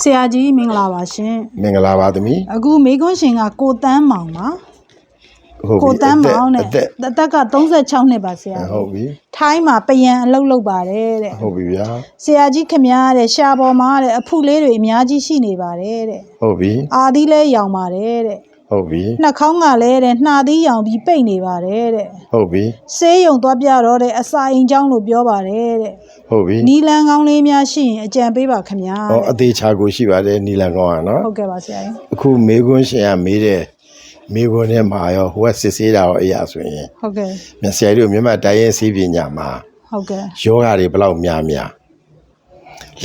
ဆရာကြီးမင်္ဂလာပါရှင်မင်္ဂလာပါသမီးအခုမေခွန်းရှင်ကကိုတန်းမောင်ပါဟုတ်ပြီကိုတန်းမောင်နဲ့အသက်အသက်က36နှစ်ပါဆရာဟုတ်ပြီထိုင်းမှာပယံအလုပ်လုပ်ပါတယ်တဲ့ဟုတ်ပြီဗျာဆရာကြီးခမည်းတဲ့ရှာပေါ်မှာတဲ့အဖုလေးတွေအများကြီးရှိနေပါတယ်တဲ့ဟုတ်ပြီအာသီးလဲရောင်ပါတယ်တဲ့ ဟုတ်ပြီနှာခေါင်းကလည်းတဲ့နှာသီးရောင်ပြီးပိတ်နေပါတယ်တဲ့ဟုတ်ပြီဆေးရုံသွားပြတော့တဲ့အစာအိမ်ကြောင်းလို့ပြောပါတယ်တဲ့ဟုတ်ပြီနီလန်ကောင်းလေးများရှိရင်အကြံပေးပါခင်ဗျာဟောအသေးချာကိုရှိပါတယ်နီလန်ကောင်းကနော်ဟုတ်ကဲ့ပါဆရာကြီးအခုမေခွန်းရှင်ကမေးတဲ့မေခွန်းထဲမှာရောဟိုကစစ်ဆေးတာရောအရာဆိုရင်ဟုတ်ကဲ့မြဆရာကြီးတို့မြန်မာတိုင်းရင်းစီးပညာမှာဟုတ်ကဲ့ယောဂတွေဘယ်လောက်များများ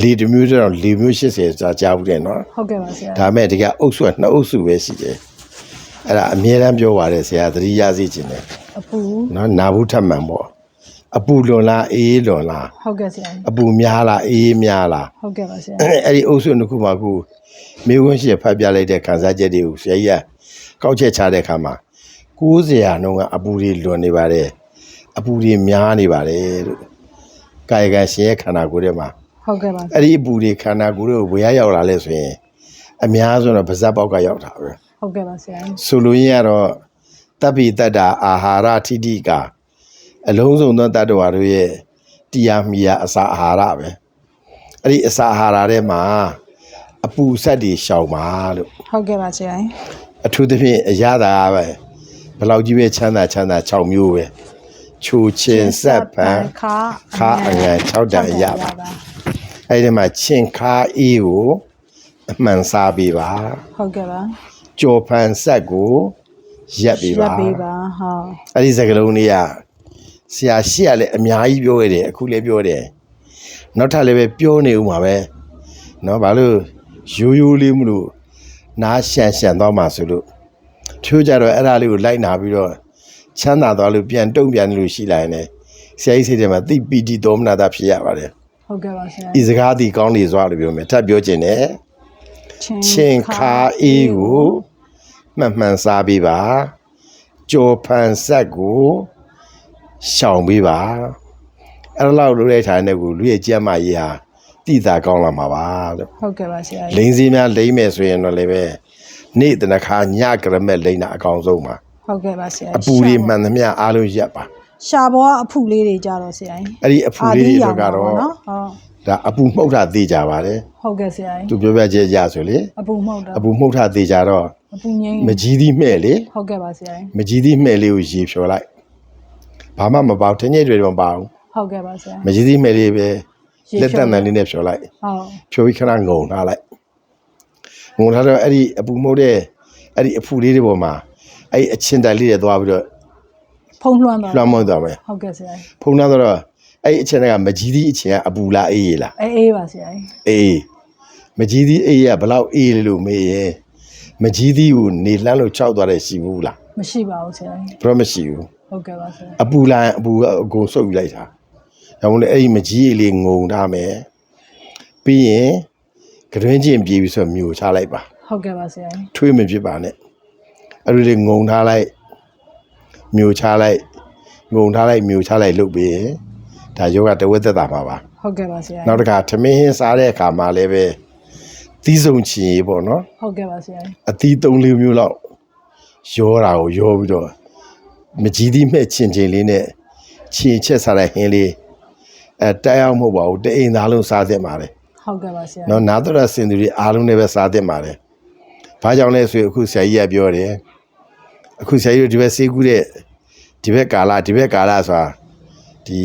လေတမျိုးတော့လေမျိုး80စာကြားဘူးတယ်နော်ဟုတ်ကဲ့ပါဆရာဒါမဲ့တကယ်အုပ်စုကနှစ်အုပ်စုပဲရှိတယ် အဲ့ဒါအမြဲတမ်းပြောပါတယ်ဆရာသတိရစေခြင်းတယ်အပူနော်နာဘူးထပ်မှန်ပေါ့အပူလွန်လားအေးလွန်လားဟုတ်ကဲ့ဆရာကြီးအပူများလားအေးများလားဟုတ်ကဲ့ပါဆရာအဲ့ဒီအုပ်စုနှစ်ခုမှာခုမိခွန်းရှိဖတ်ပြလိုက်တဲ့ခန်းစားချက်တွေကိုဆရာကြီးကကောက်ချက်ချတဲ့အခါမှာ90ရာနှုန်းကအပူတွေလွန်နေပါတယ်အပူတွေများနေပါတယ်လို့ကာယကံရှင်ရဲ့ခန္ဓာကိုယ်ထဲမှာဟုတ်ကဲ့ပါအဲ့ဒီအပူတွေခန္ဓာကိုယ်တွေကိုဝေရရောက်လာလဲဆိုရင်အများဆုံးတော့ပါဇက်ပေါက်ကရောက်တာပဲ ဟုတ်ကဲ့ပါဆရာကြီးဆိုလိုရင်းကတော့တပ်ပိတ္တာအာဟာရထိတိကအလုံးစုံသောတတ္တဝါတို့ရဲ့တရားမီယာအစာအာဟာရပဲအဲ့ဒီအစာအာဟာရထဲမှာအပူဆက်တွေရှောင်ပါလို့ဟုတ်ကဲ့ပါဆရာကြီးအထူးသဖြင့်အရသာပဲဘယ်လောက်ကြီးပဲချမ်းသာချမ်းသာ6မျိုးပဲချိုချင်းဆက်ပန်ခါခါအငန်6တန်ရပါအဲ့ဒီမှာချင်းခါအေးကိုအမှန်စားပေးပါဟုတ်ကဲ့ပါ ကြော်ဖန်ဆက်ကိုရက်ပေးပါ ရပ်ပေးပါဟုတ် အဲ့ဒီစကလုံးလေးကဆရာရှိရလဲအများကြီးပြောရတယ်အခုလည်းပြောတယ်နောက်ထပ်လည်းပဲပြောနေဦးမှာပဲเนาะဘာလို့ရိုးရိုးလေးမလို့နားရှန်ရှန်သွားမှာဆိုလို့ချိုးကြတော့အဲ့ဒါလေးကိုလိုက်နာပြီးတော့ချမ်းသာသွားလို့ပြန်တုံ့ပြန်လို့ရှိလာရင်လည်းဆရာကြီးစိတ်ထဲမှာသိပီတိသောမနာတာဖြစ်ရပါတယ် ဟုတ်ကဲ့ပါဆရာ ဤစကားဒီကောင်းနေစွာလို့ပြောမယ်ထပ်ပြောခြင်းနဲ့ ချင်း ချင်းခါအေးကို မှန်မှန်စားပေးပါကြော်ဖန်ဆက်ကိုရှောင်ပေးပါအဲ့လောက်လုပ်တဲ့ထိုင်တဲ့ကိုလူရဲ့ကြက်မကြီးဟာတိတာကောင်းလာမှာပါလို့ဟုတ်ကဲ့ပါဆရာကြီးလိန်စည်းများလိမ့်မယ်ဆိုရင်တော့လည်းပဲနေ့တနခါညကရမက်လိမ့်တာအကောင်းဆုံးပါဟုတ်ကဲ့ပါဆရာအပူတွေမှန်သမျှအားလုံးရက်ပါရှာပေါ်ကအဖုလေးတွေကြတော့ဆရာကြီးအဲ့ဒီအဖူလေးတွေတော့ကတော့နော်ဟုတ် ဒါအပူမှုတ်တာသေးကြပါတယ်ဟုတ်ကဲ့ဆရာကြီးသူပြောပြချက်ရဆိုလေအပူမှုတ်တာအပူမှုတ်တာသေးကြတော့အပူငိမ့်မကြီးသီးမှဲ့လေဟုတ်ကဲ့ပါဆရာကြီးမကြီးသီးမှဲ့လေးကိုရေဖြော်လိုက်ဘာမှမပေါထင်းညိတ်တွေတော့မပေါဘူးဟုတ်ကဲ့ပါဆရာမကြီးသီးမှဲ့လေးပဲရေလက်ဖြော်တန်တန်လေးနဲ့ဖြော်လိုက်ဟုတ်ဖြော်ပြီးခဏငုံထားလိုက်ငုံထားတော့အဲ့ဒီအပူမှုတ်တဲ့အဲ့ဒီအဖူလေးတွေပေါ်မှာအဲ့ဒီအချင်းတက်လေးတွေသွားပြီးတော့ဖုံးလွှမ်းတော့လွှမ်းမိုးသွားမယ်ဟုတ်ကဲ့ဆရာကြီးဖုံးထားတော့ အဲ့ဒီအချင်းကမကြီးသီးအချင်းကအပူလားအေးရလားအေးအေးပါဆရာကြီးအေးမကြီးသီးအေးရဘလောက်အေးလဲလို့မေးရင်မကြီးသီးကိုနေလှမ်းလို့ခြောက်သွားတဲ့ရှိဘူးလားမရှိပါဘူးဆရာကြီးဘယ်တော့မရှိဘူးဟုတ်ကဲ့ပါဆရာအပူလာရင်အပူကအကုန်ဆုပ်ယူလိုက်တာဒါမှမဟုတ်လေအဲ့ဒီမကြီးအလေးငုံထားမယ်ပြီးရင်ကတွင်းချင်းပြေးပြီးဆိုမျိုးချလိုက်ပါဟုတ်ကဲ့ပါဆရာကြီးထွေးမဖြစ်ပါနဲ့အဲ့ဒီလေငုံထားလိုက်မျိုးချလိုက်ငုံထားလိုက်မျိုးချလိုက်လုပ်ပြီးရင် ဒါယောဂတဝက်သက်တာမှာပါဟုတ်ကဲ့ပါဆရာကြီးနောက်တစ်ခါထမင်းဟင်းစားတဲ့အခါမှာလည်းပဲသီးစုံချင်ရေးပေါ့နော်ဟုတ်ကဲ့ပါဆရာကြီးအသီးသုံးလေးမျိုးလောက်ရောတာကိုရောပြီးတော့မကြီးသီးမဲ့ချင်ချင်လေးနဲ့ချင်ချက်စားတဲ့ဟင်းလေးအဲတိုက်အောင်မဟုတ်ပါဘူးတအိမ်သားလုံးစားသင့်ပါတယ်ဟုတ်ကဲ့ပါဆရာနော်နာသရစင်သူတွေအားလုံးလည်းပဲစားသင့်ပါတယ်ဘာကြောင့်လဲဆိုရင်အခုဆရာကြီးကပြောတယ်အခုဆရာကြီးတို့ဒီဘက်စေးကူးတဲ့ဒီဘက်ကာလဒီဘက်ကာလဆိုတာ ဒီ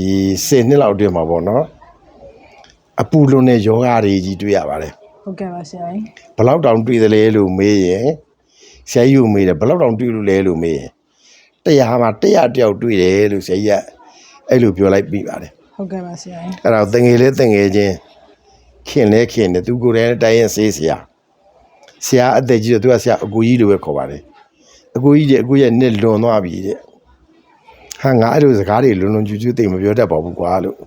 10နှစ်လောက်အတွင်းမှာပေါ့နော်အပူလွန်တဲ့ယောဂတွေကြီးတွေ့ရပါတယ်ဟုတ်ကဲ့ပါဆရာကြီးဘလောက်တောင်တွေ့တယ်လဲလို့မေးရင်ဆရာကြီးကိုမေးတယ်ဘလောက်တောင်တွေ့လို့လဲလို့မေးရင်တရားမှာတရားတယောက်တွေ့တယ်လို့ဆရာကြီးကအဲ့လိုပြောလိုက်ပြီးပါတယ်ဟုတ်ကဲ့ပါဆရာကြီးအဲ့တော့တငယ်လဲတငယ်ချင်းခင်လဲခင်တယ်သူကိုယ်တိုင်လည်းတိုင်းရင်ဆေးဆရာဆရာအသက်ကြီးတော့သူကဆရာအကူကြီးလိုပဲခေါ်ပါတယ်အကူကြီးတဲ့အကူရဲ့နှစ်လွန်သွားပြီတဲ့ ဟာငါအဲ့လိုစကားတွေလွန်လွန်ကျူးကျူးသိမပြောတတ်ပါဘူးကွာလို့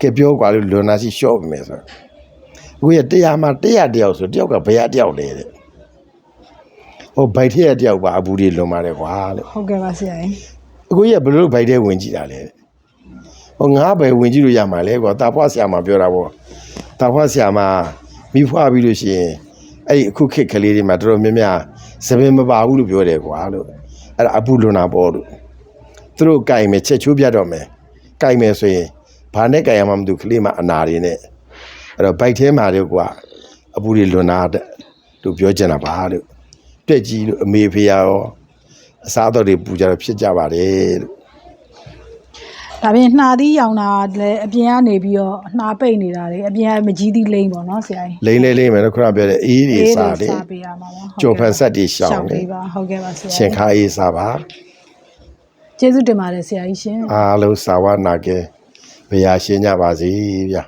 ကဲပြောကွာလို့လွန်နာရှိရှော့ပြီမယ်ဆိုအကူရဲ့တရားမှာတရားတယောက်ဆိုတယောက်ကဘယ်ရတယောက်လဲတဲ့ဟိုဗိုက်ထက်တယောက်ပါအဘူးတွေလွန်ပါတယ်ကွာလို့ဟုတ်ကဲ့ပါဆရာကြီးအကိုကြီးကဘယ်လိုဗိုက်ထဲဝင်ကြည့်တာလဲဟိုငါပဲဝင်ကြည့်လို့ရမှာလဲကွာတာဖွားဆရာမပြောတာပေါ့တာဖွားဆရာမမိဖွားပြီးလို့ရှိရင်အဲ့ဒီအခုခေတ်ကလေးတွေမှာတော်တော်များများသပင်မပါဘူးလို့ပြောတယ်ကွာလို့အဲ့ဒါအပုလွန်တာပေါ့လို့ သူတို့ကြိုင်မယ်ချက်ချိုးပြတ်တော့မယ်ကြိုင်မယ်ဆိုရင်ဘာနဲ့ကြိုင်ရမှမသိဘူးကလေးမအနာတွေနဲ့အဲ့တော့ဘိုက်ထဲမှာတော့ကွာအပူတွေလွန်တာတဲ့လို့ပြောချင်တာပါလို့တွက်ကြီးလို့အမေဖေရောအစားအသောက်တွေပူကြတော့ဖြစ်ကြပါတယ်လို့ဒါပြင်နှာသီးရောင်တာလည်းအပြင်ကနေပြီးတော့နှာပိတ်နေတာလေအပြင်ကမကြီးသီးလိမ့်ပေါ့နော်ဆရာကြီးလိမ့်လေးလိမ့်မယ်လို့ခုနပြောတဲ့အေးတွေစားတယ်စားပေးရမှာပါဟုတ်ကဲ့ကြော်ဖန်ဆက်တွေရှောင်ရှောင်တယ်ပေးပါဟုတ်ကဲ့ပါဆရာရှင်ခါအေးစားပါ ကျေးဇူးတင်ပါတယ်ဆရာကြီးရှင် အားလုံးစာဝနာကဲဘုရားရှင်ကြပါစေဗျာ